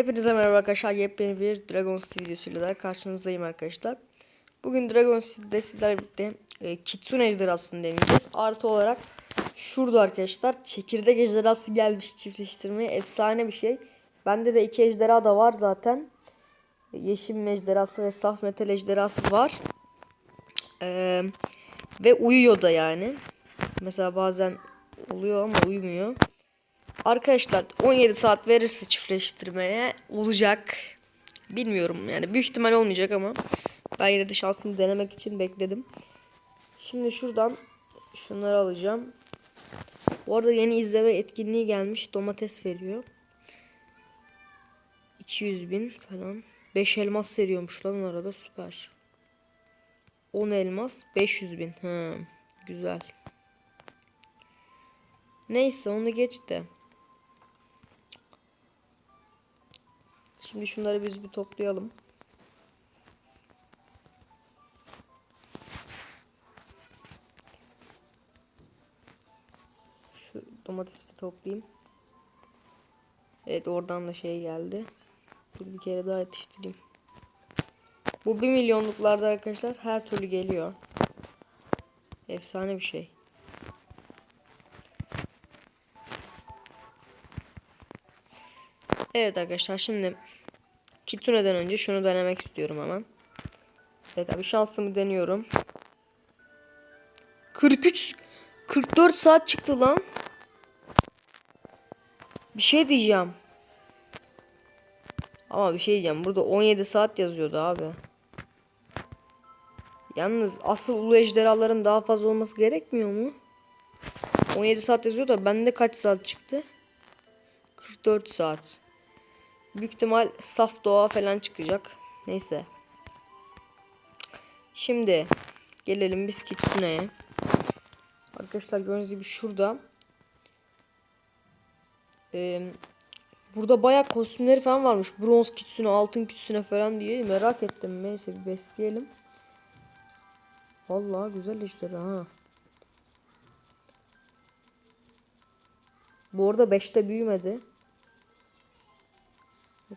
Hepinize merhaba arkadaşlar. Yepyeni bir Dragon City videosuyla da karşınızdayım arkadaşlar. Bugün Dragon City'de sizlerle birlikte e, Kitsune ejderhasını deneyeceğiz. Artı olarak şurada arkadaşlar çekirdek ejderhası gelmiş çiftleştirmeye. Efsane bir şey. Bende de iki ejderha da var zaten. Yeşil ejderhası ve saf metal ejderhası var. Ee, ve uyuyor da yani. Mesela bazen oluyor ama uyumuyor. Arkadaşlar 17 saat verirse çiftleştirmeye olacak. Bilmiyorum yani büyük ihtimal olmayacak ama ben yine de şansını denemek için bekledim. Şimdi şuradan şunları alacağım. Bu arada yeni izleme etkinliği gelmiş. Domates veriyor. 200 bin falan. 5 elmas veriyormuş lan arada süper. 10 elmas 500 bin. Ha, güzel. Neyse onu geç de. Şimdi şunları biz bir toplayalım. Şu domatesi toplayayım. Evet oradan da şey geldi. Dur bir kere daha yetiştireyim. Bu 1 milyonluklarda arkadaşlar her türlü geliyor. Efsane bir şey. Evet arkadaşlar şimdi Kitsune'den önce şunu denemek istiyorum hemen. Evet abi şansımı deniyorum. 43 44 saat çıktı lan. Bir şey diyeceğim. Ama bir şey diyeceğim. Burada 17 saat yazıyordu abi. Yalnız asıl ulu ejderhaların daha fazla olması gerekmiyor mu? 17 saat yazıyor da bende kaç saat çıktı? 44 saat. Büyük ihtimal saf doğa falan çıkacak. Neyse. Şimdi gelelim biz Kitsune'ye. Arkadaşlar gördüğünüz gibi şurada. Ee, burada bayağı kostümleri falan varmış. Bronz Kitsune, altın Kitsune falan diye merak ettim. Neyse bir besleyelim. Vallahi güzel işleri ha. Bu arada 5'te büyümedi.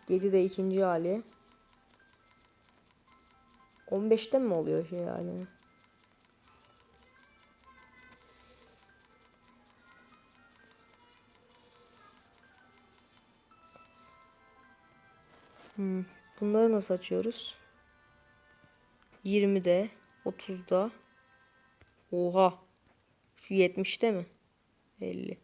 7 de ikinci hali. 15'te mi oluyor şey hali? Hmm. Bunları nasıl açıyoruz? 20'de, 30'da. Oha. Şu 70'te mi? 50.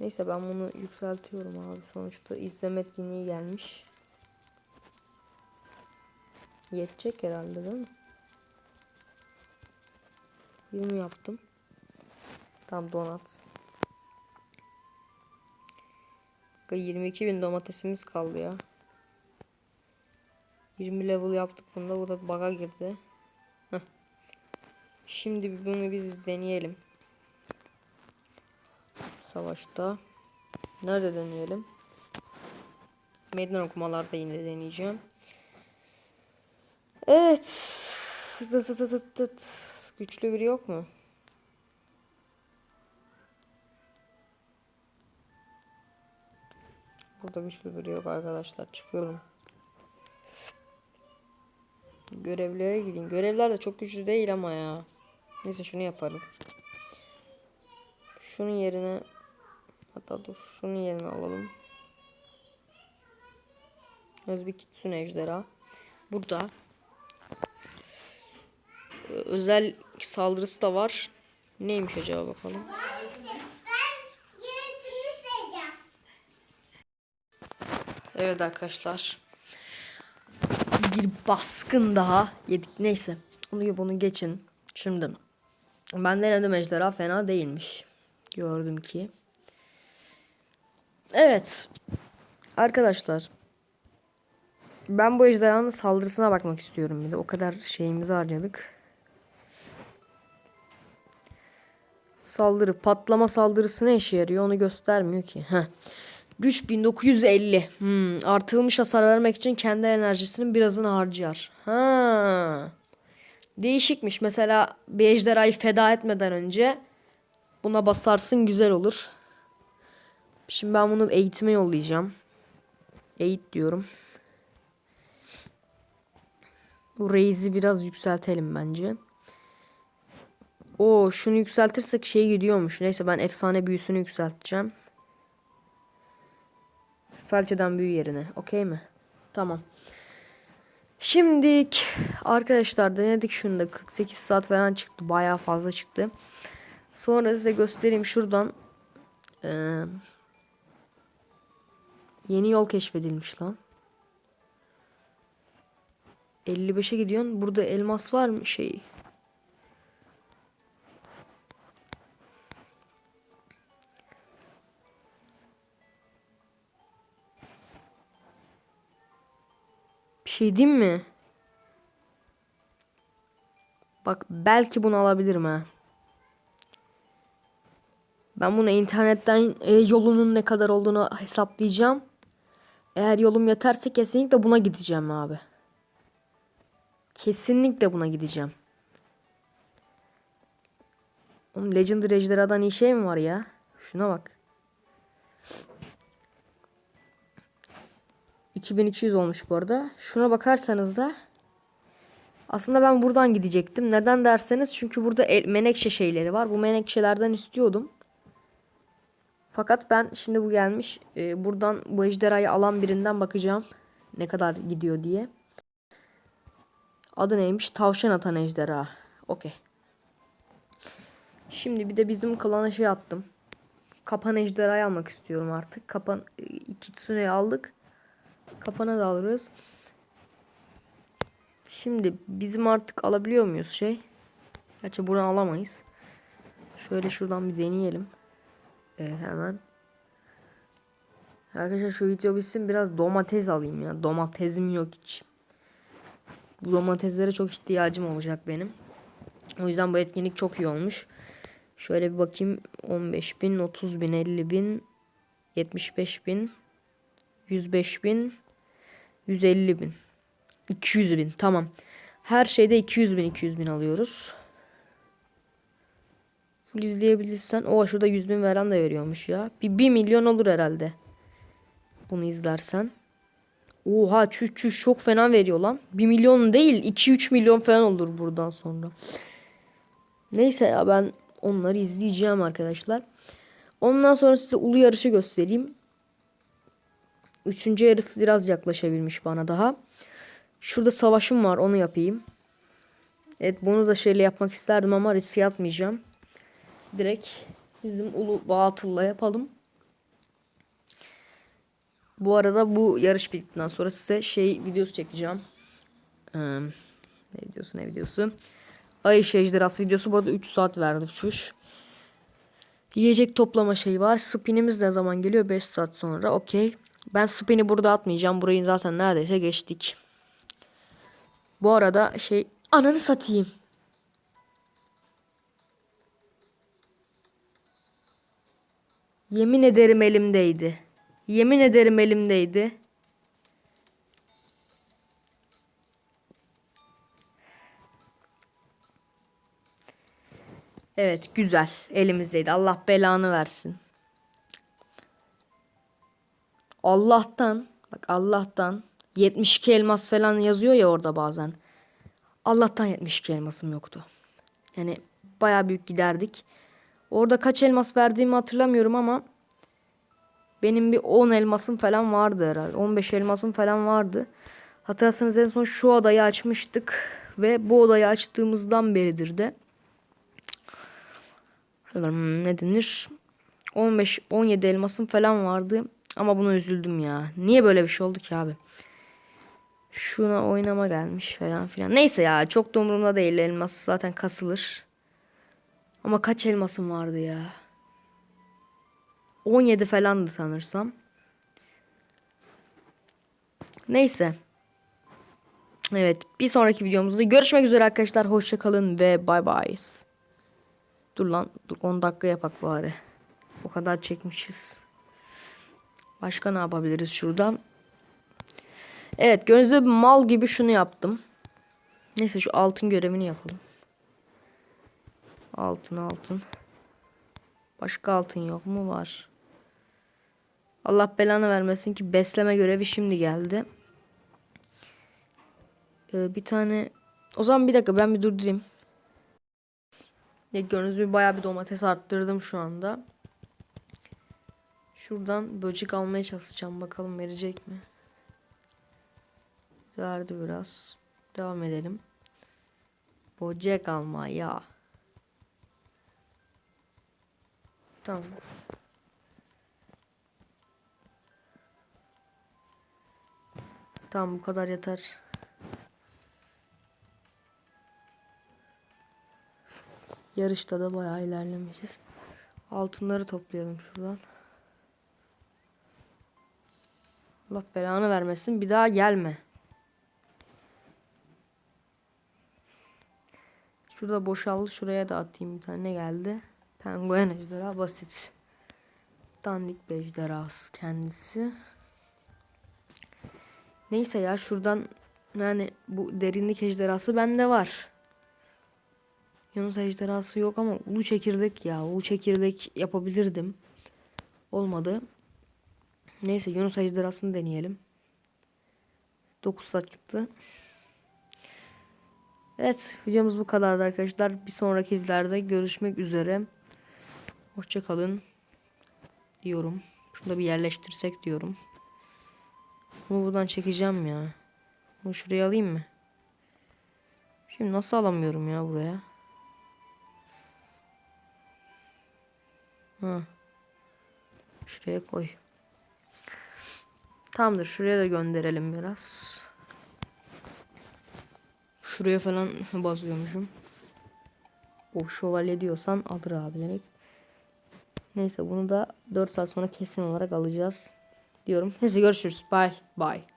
Neyse ben bunu yükseltiyorum abi. Sonuçta izleme etkinliği gelmiş. Yetecek herhalde değil mi? 20 yaptım. Tam donat. 22 bin domatesimiz kaldı ya. 20 level yaptık bunda. Bu da bug'a girdi. Şimdi bunu biz deneyelim savaşta. Nerede deneyelim? Meydan okumalarda yine deneyeceğim. Evet. Tıt tıt tıt tıt. Güçlü biri yok mu? Burada güçlü biri yok arkadaşlar. Çıkıyorum. Görevlere gidin. Görevler de çok güçlü değil ama ya. Neyse şunu yaparım. Şunun yerine Hatta dur şunun yerine alalım. Özbek Kitsune ejderha. Burada. Ee, özel saldırısı da var. Neymiş acaba bakalım. Evet arkadaşlar. Bir baskın daha yedik. Neyse. Onu bunu geçin. Şimdi ben denedim ejderha fena değilmiş. Gördüm ki. Evet. Arkadaşlar. Ben bu ejderhanın saldırısına bakmak istiyorum bir de. O kadar şeyimizi harcadık. Saldırı. Patlama saldırısı ne işe yarıyor onu göstermiyor ki. Heh. Güç 1950. Hmm, artılmış hasar vermek için kendi enerjisinin birazını harcar. Ha. Değişikmiş. Mesela bir ejderhayı feda etmeden önce buna basarsın güzel olur. Şimdi ben bunu eğitime yollayacağım. 8 diyorum. Bu reizi biraz yükseltelim bence. O şunu yükseltirsek şey gidiyormuş. Neyse ben efsane büyüsünü yükselteceğim. Felçeden büyü yerine. Okey mi? Tamam. Şimdik arkadaşlar denedik şunu da 48 saat falan çıktı. Bayağı fazla çıktı. Sonra size göstereyim şuradan. Ee, yeni yol keşfedilmiş lan. 55'e gidiyorsun. Burada elmas var mı şey? Bir şey diyeyim mi? Bak belki bunu alabilirim ha. Ben bunu internetten e, yolunun ne kadar olduğunu hesaplayacağım. Eğer yolum yeterse kesinlikle buna gideceğim abi. Kesinlikle buna gideceğim. Oğlum Legendary Ejderha'dan iyi şey mi var ya? Şuna bak. 2200 olmuş bu arada. Şuna bakarsanız da aslında ben buradan gidecektim. Neden derseniz çünkü burada el, menekşe şeyleri var. Bu menekşelerden istiyordum. Fakat ben şimdi bu gelmiş. e, buradan bu ejderhayı alan birinden bakacağım. Ne kadar gidiyor diye. Adı neymiş? Tavşan atan ejderha. Okey. Şimdi bir de bizim klana şey attım. Kapan ejderhayı almak istiyorum artık. Kapan e, iki tsuneyi aldık. Kapana da alırız. Şimdi bizim artık alabiliyor muyuz şey? Gerçi bunu alamayız. Şöyle şuradan bir deneyelim. Ee, hemen. Arkadaşlar şu video bitsin biraz domates alayım ya. Domatesim yok hiç. Bu domateslere çok ihtiyacım olacak benim. O yüzden bu etkinlik çok iyi olmuş. Şöyle bir bakayım. 15 bin, 30 bin, 50 bin, 75 bin, 105 bin, 150 bin, 200 bin. Tamam. Her şeyde 200 bin, 200 bin alıyoruz. İzleyebilirsen. O şurada 100 bin veren de veriyormuş ya. Bir 1 milyon olur herhalde. Bunu izlersen. Oha çüş çüş çok fena veriyor lan. 1 milyon değil 2-3 milyon falan olur buradan sonra. Neyse ya ben onları izleyeceğim arkadaşlar. Ondan sonra size ulu yarışı göstereyim. Üçüncü herif biraz yaklaşabilmiş bana daha. Şurada savaşım var onu yapayım. Evet bunu da şeyle yapmak isterdim ama risk yapmayacağım. Direkt bizim ulu batılla yapalım. Bu arada bu yarış bittikten sonra size şey videosu çekeceğim. Ee, ne videosu ne videosu? Ay ejderhası videosu bu arada 3 saat verdi çüş. Yiyecek toplama şeyi var. Spinimiz ne zaman geliyor? 5 saat sonra. Okey. Ben spin'i burada atmayacağım. Burayı zaten neredeyse geçtik. Bu arada şey ananı satayım. Yemin ederim elimdeydi. Yemin ederim elimdeydi. Evet güzel elimizdeydi. Allah belanı versin. Allah'tan bak Allah'tan 72 elmas falan yazıyor ya orada bazen. Allah'tan 72 elmasım yoktu. Yani baya büyük giderdik. Orada kaç elmas verdiğimi hatırlamıyorum ama benim bir 10 elmasım falan vardı herhalde. 15 elmasım falan vardı. Hatırlarsanız en son şu odayı açmıştık ve bu odayı açtığımızdan beridir de hmm, ne denir? 15 17 elmasım falan vardı. Ama buna üzüldüm ya. Niye böyle bir şey oldu ki abi? Şuna oynama gelmiş falan filan. Neyse ya çok da umurumda değil. Elmas zaten kasılır. Ama kaç elmasım vardı ya? 17 falandı sanırsam. Neyse. Evet bir sonraki videomuzda görüşmek üzere arkadaşlar. Hoşçakalın ve bay bay. Dur lan dur 10 dakika yapak bari. O kadar çekmişiz. Başka ne yapabiliriz şuradan? Evet gözde mal gibi şunu yaptım. Neyse şu altın görevini yapalım. Altın altın. Başka altın yok mu? Var. Allah belanı vermesin ki besleme görevi şimdi geldi. Ee, bir tane o zaman bir dakika ben bir durdurayım. Ya gördüğünüz gibi bayağı bir domates arttırdım şu anda. Şuradan böcek almaya çalışacağım. Bakalım verecek mi? Verdi biraz. Devam edelim. Böcek alma ya. Tamam. Tamam bu kadar yeter. Yarışta da bayağı ilerlemişiz. Altınları toplayalım şuradan. Allah belanı vermesin. Bir daha gelme. Şurada boşaldı. Şuraya da atayım bir tane. Ne geldi? Penguen ejderha basit. Dandik bir ejderhası kendisi. Neyse ya şuradan yani bu derinlik ejderhası bende var. Yunus ejderhası yok ama ulu çekirdek ya. Ulu çekirdek yapabilirdim. Olmadı. Neyse Yunus ejderhasını deneyelim. 9 saat çıktı. Evet videomuz bu kadardı arkadaşlar. Bir sonraki videolarda görüşmek üzere. Hoşçakalın diyorum. Şunu da bir yerleştirsek diyorum. Bunu buradan çekeceğim ya. Bunu şuraya alayım mı? Şimdi nasıl alamıyorum ya buraya? Ha. Şuraya koy. Tamamdır. Şuraya da gönderelim biraz. Şuraya falan basıyormuşum. O şövalye diyorsan alır abi demek. Neyse bunu da 4 saat sonra kesin olarak alacağız diyorum. Neyse görüşürüz. Bye. Bye.